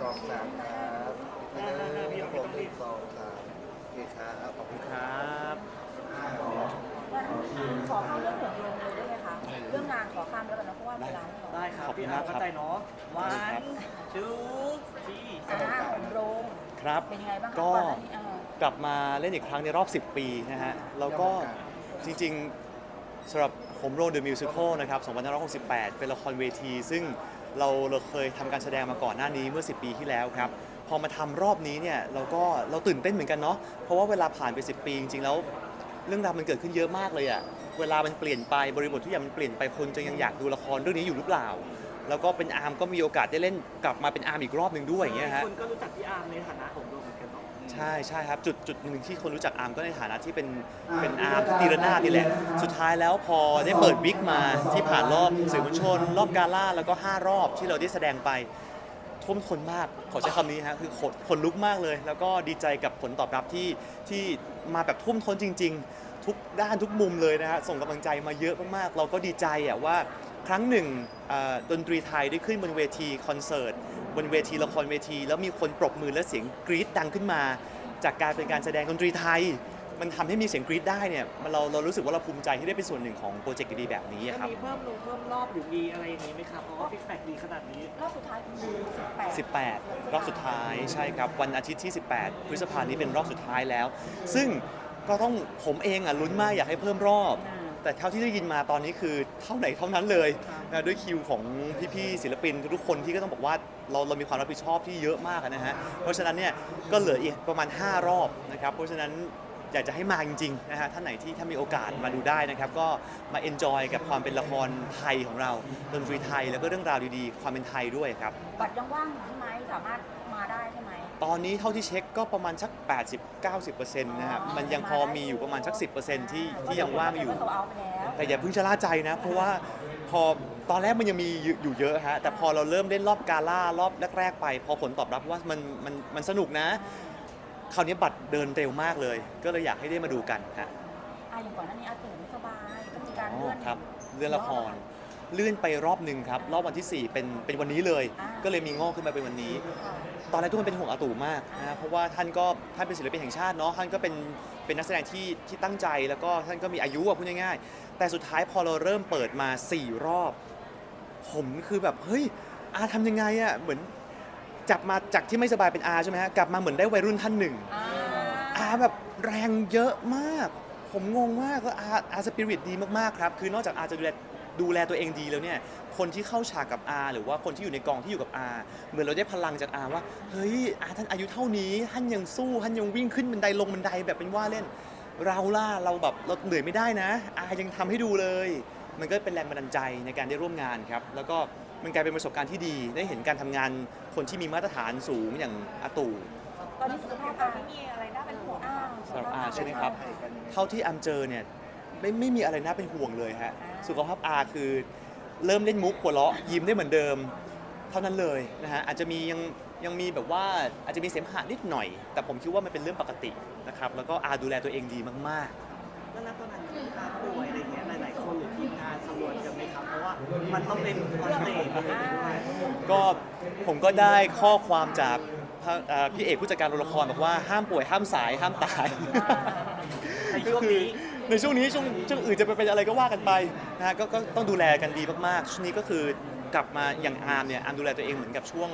สองสามครับหนึ่งผมหนึ่งสองสามโอเคครับขอบคุณครับขอข้ามเรื่องของโรงเลยได้ไหมคะ เรื่องงานขอข้ามแล้วกันนะเพราะว่าเวลาไม่น้อยได้ครับขอบคุณพี่มาอากครับเข้าใจเนาะวันชูทีอ่าของโรงครับเป็นยังไงบ้างคะก็ก่อนหน้านี้อ่ากลับมาเล่นอีกครั้งในรอบ 10 ปีนะฮะ แล้วก็จริงๆสำหรับผมโรง The Musical นะครับ 2568 เป็นละครเวที ซึ่ง เราเราเคยทำการแสดงมาก่อนหน้านี้เมื่อ 10 ปีที่แล้วครับ พอมาทำรอบนี้เนี่ยเราก็เราตื่นเต้นเหมือนกันเนาะเพราะว่าเวลาผ่านไป 10 ปีจริงๆแล้วเรื่องราวมันเกิดขึ้นเยอะมากเลยอะเวลามันเปลี่ยนไปบริบททุกอย่างมันเปลี่ยนไปคนจะยังอยากดูละครเรื่องนี้อยู่หรือเปล่า แล้วก็เป็นอาร์มก็มีโอกาสได้เล่นกลับมาเป็นอาร์มอีกรอบหนึ่งด้วยอย่างเงี้ยฮะ คนก็รู้จักพี่อาร์มในฐานะของโดมเหมือนกันเนาะใช่ใช่ครับจุดจุดหนึ่งที่คนรู้จักอาร์มก็ในฐานะที่เป็นเป็นอาร์มที่ตีระนาดนี่แหละ สุดท้ายแล้วพอได้เปิดวิกมาที่ผ่านรอบสื่อมวลชน รอบกาล่าแล้วก็ 5 รอบที่เราได้แสดงไปท่วมท้นมากขอใช้คำนี้ฮะคือขนขนลุกมากเลย แล้วก็ดีใจกับผลตอบรับที่ที่มาแบบท่วมท้นจริง ๆ ทุกด้านทุกมุมเลยนะฮะส่งกำลังใจมาเยอะมากๆ เราก็ดีใจอะว่า ครั้งหนึ่งเอ่อดนตรีไทยได้ขึ้นบนเวทีคอนเสิร์ตบนเวทีละครเวที แล้วมีคนปรบมือและเสียงกรี๊ดดังขึ้นมา จากการเป็นการแสดงดนตรีไทย มันทำให้มีเสียงกรี๊ดได้เนี่ยมันเราเรารู้สึกว่าเราภูมิใจที่ได้เป็นส่วนหนึ่งของโปรเจกต์ดีๆแบบนี้จะอะครับมีเพิ่มลงเพิ่มรอบหรือมีอะไรอย่างนี้ไหมครับเพราะว่าฟีดแบ็กดีขนาดนี้รอบสุดท้ายคือ18 18 รอบสุดท้ายใช่ครับวันอาทิตย์ที่ 18 พฤษภาคมนี้เป็นรอบสุดท้ายแล้ว ซึ่งก็ต้องผมเองอะลุ้นมากอยากให้เพิ่มรอบอ่า แต่เท่าที่ได้ยินมาตอนนี้คือเท่าไหนเท่านั้นเลยครับนะด้วยคิวของพี่ๆศิลปินทุกๆคนที่ก็ต้องบอกว่าเราเรามีความรับผิดชอบที่เยอะมากอะนะฮะเพราะฉะนั้นเนี่ยก็เหลืออีกประมาณ 5 รอบนะครับเพราะฉะนั้นอยากจะให้มาจริงๆนะฮะท่านไหนที่ถ้ามีโอกาสมาดูได้นะครับ ก็มาเอนจอยกับความเป็นละครไทยของเราดนตรีไทยแล้วก็เรื่องราวดีๆ ความเป็นไทยด้วยครับ บัตรยังว่างอยู่ใช่ไหมสามารถ ตอนนี้เท่าที่เช็คก็ประมาณสัก 80-90%นะครับ มันยังพอมีอยู่ประมาณสัก 10%ที่ที่ยังว่างอยู่ก็โซเอาไปแล้วแต่อย่าเพิ่งชะล่าใจนะ เพราะว่าพอตอนแรกมันยังมีอยู่เยอะฮะแต่พอเราเริ่มเล่นรอบกาล่ารอบแรก ๆ ไป พอผลตอบรับว่ามันมันมันสนุกนะ คราวนี้บัตรเดินเร็วมากเลย ก็เลยอยากให้ได้มาดูกันฮะ อะอย่างก่อนหน้านี้อาตู่ไม่สบายก็มีการอ๋อเลื่อนครับเลื่อนละครเลื่อนไปรอบหนึ่งครับ รอบวันที่ 4 เป็นเป็นวันนี้เลยอ่าก็เลยมีงอกขึ้นมาเป็นวันนี้ค่ะตอนแรกทุกคนเป็นห่วงอาตู่มากนะเพราะว่าท่านก็ท่านเป็นศิลปินแห่งชาติเนาะท่านก็เป็นเป็นนักแสดงที่ที่ตั้งใจแล้วก็ท่านก็มีอายุอะพูดง่ายๆ แต่สุดท้ายพอเราเริ่มเปิดมา 4 รอบ ผมคือแบบเฮ้ยอาทำยังไงอะเหมือนจับมาจากที่ไม่สบายเป็นอาใช่ไหมฮะกลับมาเหมือนได้วัยรุ่นท่านหนึ่งอ่าอาแบบแรงเยอะมาก ผมงงมากแล้วอาอาสปิริตดีมากๆครับ คือนอกจากอาจะดูแล ดูแลตัวเองดีแล้วเนี่ยคนที่เข้าฉากกับอาหรือว่าคนที่อยู่ในกองที่อยู่กับอาเหมือนเราได้พลังจากอาว่าเฮ้ยอาท่านอายุเท่านี้ท่านยังสู้ท่านยังวิ่งขึ้นบันไดลงบันไดแบบเป็นว่าเล่น เราล่ะเราแบบเราเหนื่อยไม่ได้นะ อายังทำให้ดูเลย มันก็เป็นแรงบันดาลใจในการได้ร่วมงานครับ แล้วก็มันกลายเป็นประสบการณ์ที่ดีได้เห็นการทำงานคนที่มีมาตรฐานสูงอย่างอาตู่ตอนนี้สุขภาพอาไม่มีอะไรน่าเป็นห่วงอ่าสำหรับอาใช่ไหมครับเท่าที่อามเจอเนี่ย ไม่ไม่มีอะไรน่าเป็นห่วงเลยฮะสุขภาพอาคือเริ่มเล่นมุกหัวเราะยิ้มได้เหมือนเดิม เท่านั้นเลยนะฮะอาจจะมียังยังมีแบบว่าอาจจะมีเสมหะนิดหน่อย แต่ผมคิดว่ามันเป็นเรื่องปกตินะครับแล้วก็อาดูแลตัวเองดีมากแล้วณตอนนั้นที่อาป่วยอะไรเงี้ยหลายๆคนหรือทีมงานสำรวจกันไหมครับ เพราะว่ามันต้องเป็นออนสเตจอะไรอย่างเงี้ยด้วยๆก็ผมก็ได้ข้อความจากพระเอ่อพี่เอกผู้จัดการละครบอกว่าห้ามป่วยห้ามสายห้ามตาย ในช่วงนี้ ในช่วงนี้ช่วงช่วงอื่นจะไปเป็นอะไรก็ว่ากันไปนะฮะก็ก็ต้องดูแลกันดีมากๆช่วงนี้ก็คือกลับมาอย่างอาร์มเนี่ยอาร์มดูแลตัวเองเหมือนกับช่วง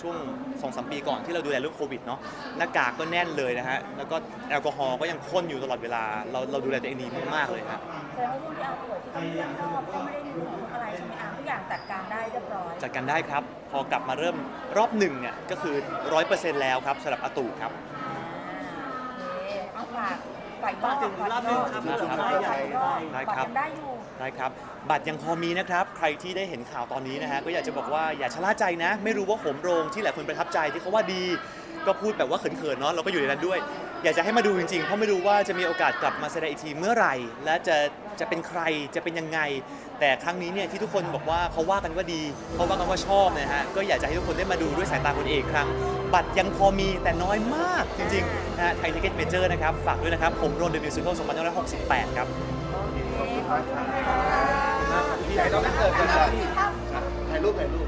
ช่วงสองสามปีก่อนที่เราดูแลเรื่องโควิดเนาะหน้ากากก็แน่นเลยนะฮะแล้วก็แอลกอฮอล์ก็ยังพ่นอยู่ตลอดเวลาเราเราดูแลตัวเองดีมากๆเลยฮะแสดงว่าช่วงที่อาป่วยที่ต้องเลื่อนรอบก็ไม่ได้มีห่วงอะไรใช่ไหมอาทุกอย่างจัดการได้เรียบร้อยจัดการได้ครับ พอกลับมาเริ่มรอบหนึ่งเนี่ยก็คือร้อยเปอร์เซ็นต์แล้วครับสำหรับอาตู่ครับ อ่าโอเคเอาฝาก ฝากอีกฝากถึงรอบหนึ่งครับรอบหนึ่งเผื่อใครอยากได้ครับบัตยังได้อยู่ ได้ครับ บัตรยังพอมีนะครับ ใครที่ได้เห็นข่าวตอนนี้นะฮะ ก็อยากจะบอกว่าอย่าชะล่าใจนะ ไม่รู้ว่าโหมโรงที่หลายคนประทับใจที่เขาว่าดี ก็พูดแบบว่าเขินๆเนาะ เราก็อยู่ในนั้นด้วย อยากจะให้มาดูจริงๆ เพราะไม่รู้ว่าจะมีโอกาสกลับมาแสดงอีกทีเมื่อไหร่ และจะ จะเป็นใครจะเป็นยังไง แต่ครั้งนี้เนี่ยที่ทุกคนบอกว่าเขาว่ากันว่าดีเขาว่ากันว่าชอบนะฮะก็อยากจะให้ทุกคนได้มาดูด้วยสายตาคนเอกครั้ง บัตรยังพอมีแต่น้อยมากจริงๆนะฮะไทยทิเก็ตเมเจอร์นะครับฝากด้วยนะครับผมโรนเดมิวสิคล2568 ครับขอบคุณค่ะถ่ายรูปถ่ายรูปถ่ายรูป